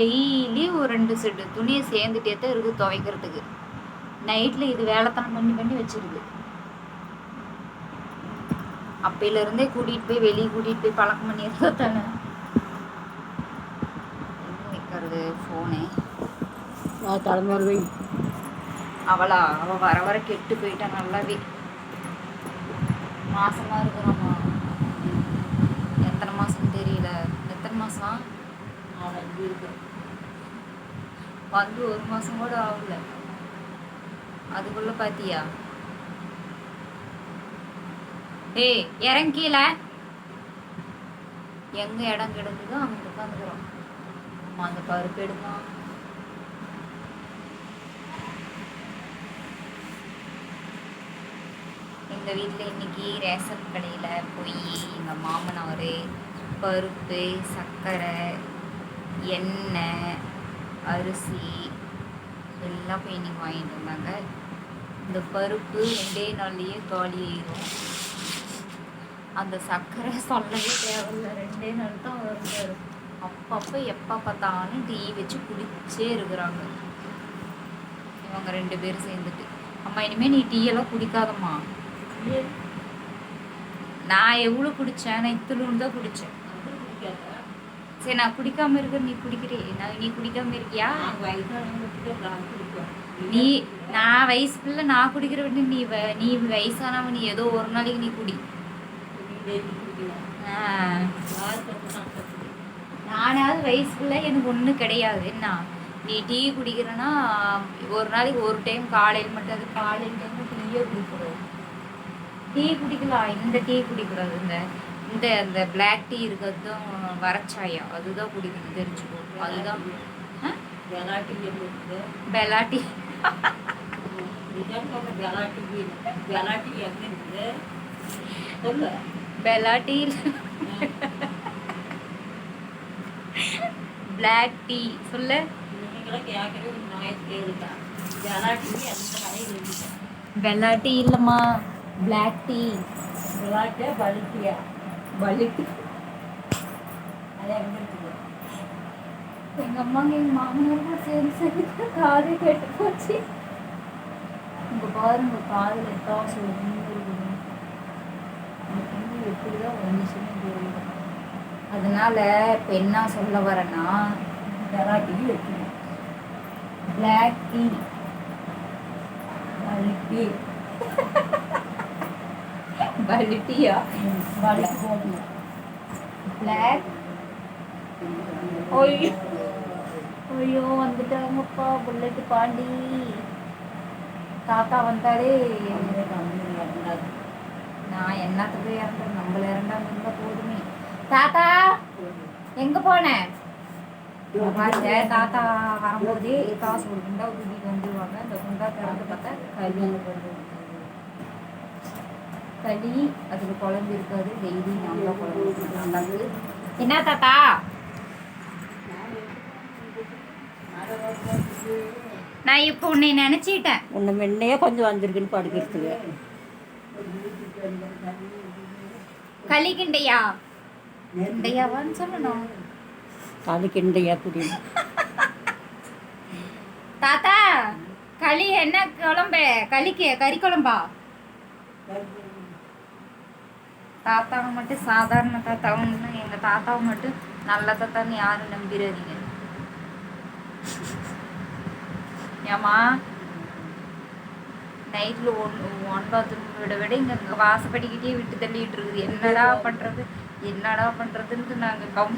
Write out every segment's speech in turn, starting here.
Daily ஒரு ரெண்டு set துணியை சேர்ந்துட்டே தான் இருக்குது துவைக்கிறதுக்கு. நைட்டில் இது வேலைத்தனம் பண்ணி பண்ணி வச்சிருது அப்பையில இருந்தே கூட்டிகிட்டு போய் வெளியே கூட்டிகிட்டு போய் பழக்கம் பண்ணிடுறது தானே. வைக்கிறது ஃபோனு தலைமுறை அவளா? அவ வர வர கெட்டு போயிட்டா நல்லாவே. மாசமா இருக்கிறோமா? எத்தனை மாசம் தெரியல. எத்தனை மாசம்? நாலஞ்சு இருக்கு. வந்து ஒரு மாசம் கூட ஆகல. அதுக்குள்ள பாத்தியா? ஏய் இறங்கீல. எங்க இடம் கிடக்குதோ அங்க உட்காந்துக்கிறோம் அந்த பருப்பு எடுமா? எங்கள் வீட்டில் இன்னைக்கு ரேஷன் கடையில் போய் எங்கள் மாமனார் பருப்பு சர்க்கரை எண்ணெய் அரிசி எல்லாம் போய் இன்னைக்கு வாங்கிட்டு வந்தாங்க. இந்த பருப்பு ரெண்டே நாள்லயே காலி ஆயிரும். அந்த சர்க்கரை சொல்லவே தேவையில்ல. ரெண்டே நாள் தான் வரும் அப்பப்போ எப்போ பார்த்தாலும் டீ வச்சு குடிச்சே இருக்கிறாங்க. இவங்க ரெண்டு பேரும் சேர்ந்துட்டு. அம்மா இனிமே நீ டீ எல்லாம் குடிக்காதம்மா. நான் எவ்வளோ குடித்தேன் நான் இத்துலூன்னு தான் குடித்தேன் சரி நான் குடிக்காம இருக்க நீ குடிக்கிறே. நான் நீ குடிக்காம இருக்கியா? நீ நான் வயசு பிள்ளை நான் குடிக்கிற விட்டு நீ வ- நீ வயசானவன் நீ ஏதோ ஒரு நாளைக்கு நீ குடி. நானாவது வயசு பிள்ளை எனக்கு ஒன்றும் கிடையாது. என்ன? நீ டீ குடிக்கிறேன்னா ஒரு நாளைக்கு ஒரு டைம் காலையில் மட்டும் அது காலையில் டைம் டீயே குடிக்கூடாது டீ குடிக்கலாம் இந்த டீ குடிக்கூடாது இந்த இந்த அந்த பிளாக் டீ இருக்கிறது தான் வரச்சாயம் அதுதான் குடிக்கணும் தெரிஞ்சுக்கோ. அதுதான். ஆ? வெளாட்டி இருக்குது பெலா டீ சொல்ல வெளாட்டி வெளாட்டி எங்க இருக்குது சொல்லு. பெலா டீ பிளாக் டீ இல்லைம்மா. பிளாக் டீ வெளாட்டியா அது எங்க இருக்குது எங்க அம்மாங்க எங்கள் மாமனாருக்கும் சேர்ந்து சேர்ந்து காது கெட்டு போச்சு. இங்க பாருங்க காதுல எத்தான் சொல்லுங்க அந்த பொண்ணு எப்படிதான் வந்துச்சுன்னு தெரியல. அதனால இப்ப என்ன சொல்ல வரேன்னா வெளாட்டி வைக்கணும். பிளாக் டீ பழுத்தி வலிட்டியா வலிக்கு. போடணும் பிளாக் ஐயோ ஐயோ வந்துட்டாங்கப்பா. புல்லட்டு பாண்டி. தாத்தா வந்தாலே நான் என்னத்துக்கு இறந்தேன்? நம்மள இறந்தா இருந்தா போதுமே. தாத்தா எங்க போனேன் பாருங்க தாத்தா வரும்போதே காசு ஒரு குண்டா தூக்கிட்டு வந்துருவாங்க. அந்த குண்டா திறந்து பார்த்தா கல்வி களி அதுல குழம்பு இருக்காது. டெய்லி நல்லா குழம்பு தாத்தாக்கு என்ன தாத்தா? நான் இப்போ உன்னை நினைச்சிட்டேன். உன்னை முன்னையே கொஞ்சம் வந்திருக்குன்னு படுக்கிறதுக்கு. களி கிண்டையா கிண்டையாவான்னு சொல்லணும். அது கிண்டையா குடியும் தாத்தா களி என்ன குழம்பு? களிக்கு கறி குழம்பா? தாத்தாவை மட்டும் சாதாரண தாத்தாவும் எங்க தாத்தாவை மட்டும் நல்ல தாத்தான்னு யாரும் நம்பிடாதீங்க. ஏமா நைட்ல ஒன் ஒன் பாத்ரூம் விட விட இங்க வாசப்படிக்கிட்டே விட்டு தள்ளிட்டு இருக்குது. என்னடா பண்றது? என்னடா பண்றதுன்ட்டு நாங்க கம்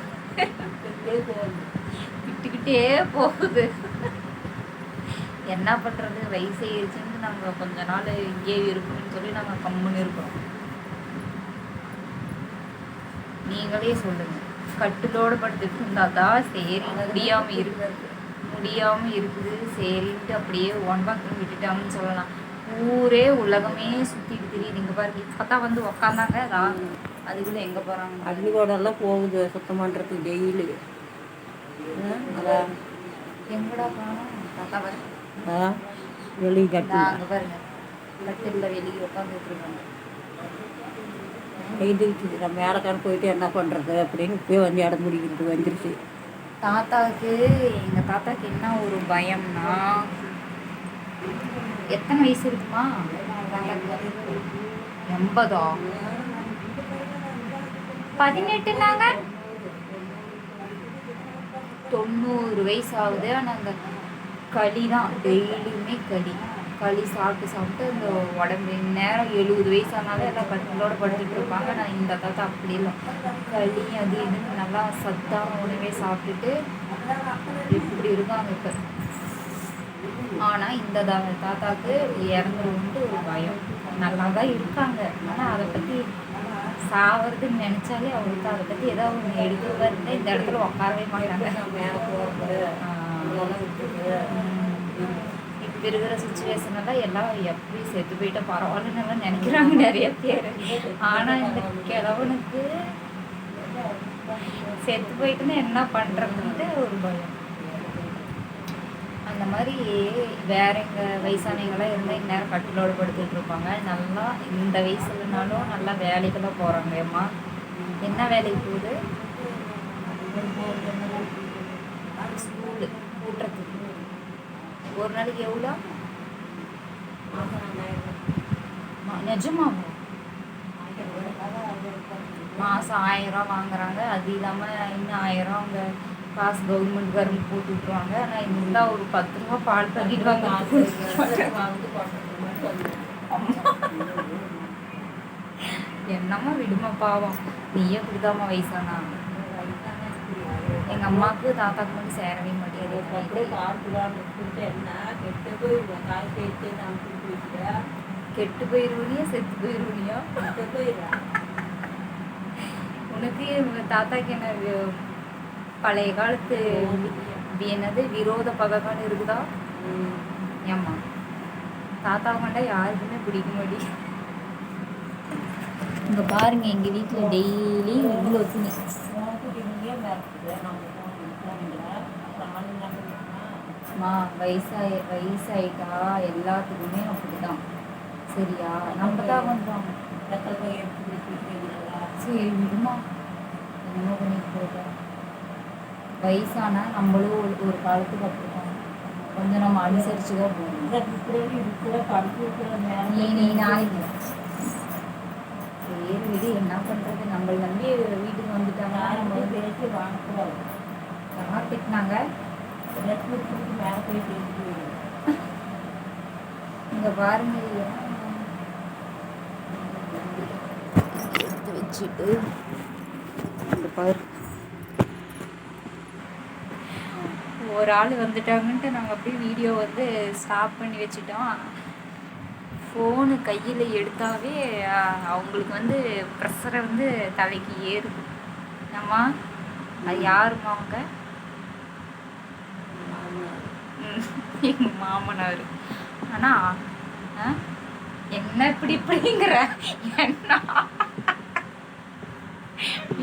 விட்டுக்கிட்டே போகுது. என்ன பண்றது? வயசு ஆயிடுச்சுன்னு நாங்க கொஞ்ச நாள் இங்கே இருக்கணும்னு சொல்லி நாங்க கம்முன்னு இருக்கிறோம் நீங்களே சொல்லுங்க. கட்டிலோடு படுத்துட்டு இருந்தாதான் சரி முடியாம இருக்கு முடியாம இருக்குது சரின்ட்டு அப்படியே ஒன் பாத்ரூம் விட்டுட்டாங்கன்னு சொல்லலாம். ஊரே உலகமே சுத்திட்டு தெரியுது. இங்க பாருங்க இப்பதான் வந்து உக்காந்தாங்க. அதுக்குள்ள எங்க போறாங்க? அக்னிகோடெல்லாம் போகுது சுத்தம் பண்ணுறதுக்கு டெய்லி எங்கடா காணோம் தாத்தா பாருங்க வெளியே கட்டு அங்க பாருங்க. கட்டில்ல வெளியே உட்காந்துட்டு இருக்காங்க. எழுந்திருச்சு நம்ம மேலக்கான போயிட்டு என்ன பண்ணுறது அப்படின்னு இப்போயே வந்து இடம் முடிக்கிறது வந்துருச்சு. தாத்தாவுக்கு எங்கள் தாத்தாவுக்கு என்ன ஒரு பயம்னா எத்தனை வயசு இருக்குமா? தாத்தாக்கு எண்பதா? பதினெட்டுனாங்க? தொண்ணூறு வயசு ஆகுது. ஆனால் அந்த களி தான் டெய்லியுமே களி. களி சாப்பிட்டு சாப்பிட்டு அந்த உடம்பு நேரம் எழுபது வயசு ஆனாலும் எல்லாம் கட்டிலோட படுத்துட்டு இருப்பாங்க. நான் இந்த தாத்தா அப்படி இல்லை. களி அது இதுன்னு நல்லா சத்தான உணவே சாப்பிட்டுட்டு இப்படி இருக்காங்க இப்போ. ஆனால் இந்த தா- தாத்தாக்கு இறந்துருவோன்ட்டு ஒரு பயம். நல்லா தான் இருக்காங்க. ஆனால் அதை பற்றி சாவறதுன்னு நினச்சாலே அவங்களுக்கு அதை பற்றி ஏதாவது ஒன்று எடுக்க இருந்தால் இந்த இடத்துல உட்காரவே மாட்டாங்க. மேலே போகிறது இப்போ இருக்கிற சுச்சுவேஷனெல்லாம் எல்லாம் எப்படி செத்து போயிட்டால் பரவாயில்லன்னு எல்லாம் நினைக்கிறாங்க நிறைய பேர். ஆனால் இந்த கிழவனுக்கு செத்து போயிட்டுன்னு என்ன பண்ணுறதுன்ட்டு ஒரு பயம். அந்த மாதிரி வேற எங்க வயசானவங்களாம் இருந்தால் இந்நேரம் கட்டிலோடு படுத்துட்டு இருப்பாங்க. நல்லா இந்த வயசுலனாலும் நல்லா வேலைக்கெல்லாம் போகிறாங்க அம்மா என்ன வேலைக்கு போகுது? ஒரு நாளைக்கு எவ்வளோ? மா- நிஜமாவா? மாதம் ஆயிரம் வாங்குறாங்க. அது இல்லாமல் இன்னும் ஆயிரம் அவங்க காசு கவர்மெண்ட்காரங்க போட்டு விட்ருவாங்க ஆனால் இந்த ஒரு பத்து ரூபா பால் பாக்கெட் வாங்க என்னம்மா விடுமா பாவம். நீயே இப்படிதாம்மா வயசானா? எங்கள் அம்மாவுக்கு தாத்தாக்கு மட்டும் சேரவே மாட்டேங்குது. கெட்டு போயிடுவனியா செத்து போயிடுவனியா கெட்டு போயிடுறேன் உனக்கு தாத்தாக்கு என்ன பழைய காலத்து என்னது? விரோத பகவான் இருக்குதா? ஏம்மா தாத்தா கண்டா யாருக்குமே பிடிக்க மாட்டேங்குது. இங்க பாருங்க எங்க வீட்ல டெய்லி இவ்வளோ துணி உனக்கு இங்கேயே மிரட்டுது நம்ம போனீங்களா நானும் நம்புறேன்னா அம்மா வயசாயி வயசாயிட்டா எல்லாத்துக்குமே அப்படிதான் சரியா? நம்ம தான் வந்தோம். சரி விடுமா. என்னமோ பண்ணிட்டு போயிட்டா? வயசானா நம்மளும் ஒரு ஒரு காலத்துக்கு அப்படிதான் கொஞ்சம் நம்ம அனுசரிச்சு தான் போகணும். இருக்கிற படுத்து இருக்கிற நீ நீ நாளைக்கு சரி விடு என்ன பண்றது? நம்மள நம்ம வாங்கக்கூடாது யார் திட்டினாங்க ரெஸ்ட் கொடுத்து மேலே போய் பேசிட்டு பாருங்க எடுத்து வச்சுட்டு பாரு. ஒரு ஆள் வந்துட்டாங்கன்ட்டு நாங்கள் அப்படியே வீடியோ வந்து ஸ்டாப் பண்ணி வச்சுட்டோம். ஃபோனு கையில் எடுத்தாவே அவங்களுக்கு வந்து ப்ரெஷரை வந்து தலைக்கு ஏறுது. ஆமா அது யாருமா அவங்க? ம், எங்க மாமனார். ஆனா என்ன இப்படி இப்படிங்கிற? என்ன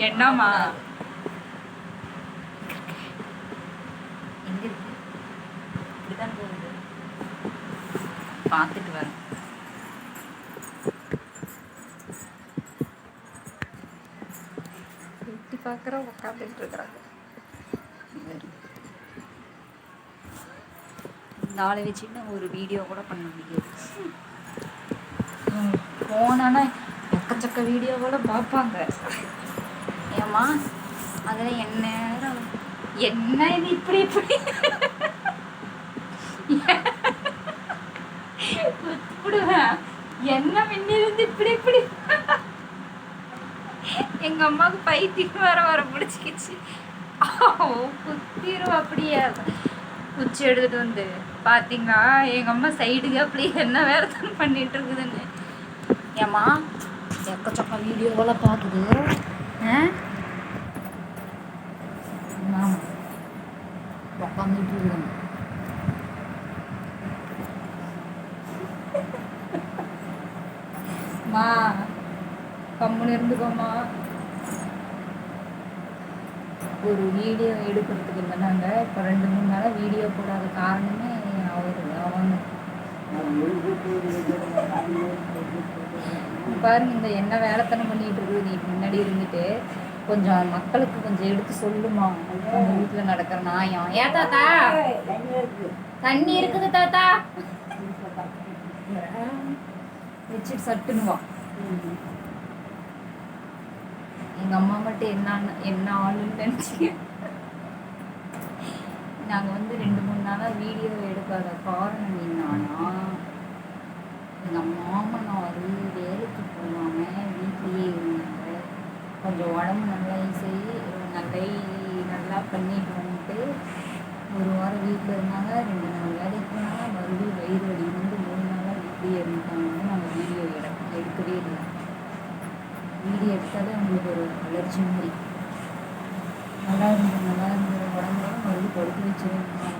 என்னம்மா? எங்க இருக்கு? இப்படிதான் போகுது. பார்த்துட்டு வரேன். எட்டி பார்க்குற உட்காந்துட்டு இருக்கிறாங்க நாளை வச்சுன்னு ஒரு வீடியோ கூட பண்ண முடியாது. போனா எக்கச்சக்க வீடியோ கூட பார்ப்பாங்க. ஏம்மா அதில் என்ன என்ன இது இப்படி இப்படி? என்ன மின்னிருந்து இப்படி இப்படி? எங்க அம்மாவுக்கு பைத்தியம் வர வர பிடிச்சிக்கிச்சு. குத்திரும் அப்படியே. குச்சி எடுத்துட்டு வந்து பாத்தீங்களா எங்க அம்மா சைடுக்கு அப்படியே என்ன வேலை தான் பண்ணிட்டு இருக்குதுன்னு. ஏம்மா எக்கச்சக்க வீடியோவெல்லாம் பார்க்குது உட்காந்துட்டு இருக்குதுங்க மா கம்முன்னு இருந்துக்கோமா ஒரு வீடியோ எடுக்கிறதுக்கு இல்லை நாங்கள் இப்போ ரெண்டு மூணு நாளாக வீடியோ போடாத காரணமே அவர் அவங்க. பாருங்க இந்த என்ன வேலைத்தனம் பண்ணிட்டு இருக்குது நீ முன்னாடி இருந்துட்டு கொஞ்சம் மக்களுக்கு கொஞ்சம் எடுத்து சொல்லுமா. உங்க வீட்டுல நடக்கிற நியாயம். ஏன் தாத்தா? தண்ணி இருக்குது தாத்தா? வச்சுட்டு சட்டுன்னு வா. எங்க அம்மா மட்டும் என்ன என்ன ஆளுன்னு நினைச்சு. நாங்க வந்து ரெண்டு மூணு நாளா வீடியோ எடுக்காத காரணம் என்னன்னா எங்க மாமனார் வேலைக்கு போகாம வீட்லயே இருந்தாங்க. கொஞ்சம் உடம்பு நல்லா சரி நல்லா நல்லா பண்ணிட்டு வந்துட்டு ஒரு வாரம் வீட்டில் இருந்தாங்க ரெண்டு நாள் வேலைக்கு போனாங்க மறுபடியும் வயிறு வலி வந்து மூணு நாளாக வீட்லேயே இருந்தாங்க நாங்கள் வீடியோ எட எடுக்கவே இல்லை. வீடியோ எடுத்தாலே அவங்களுக்கு ஒரு அலர்ஜி மாதிரி நல்லா இருந்தது நல்லா இருந்தது உடம்புலாம் மறுபடியும் படுக்க வச்சிருந்தேன்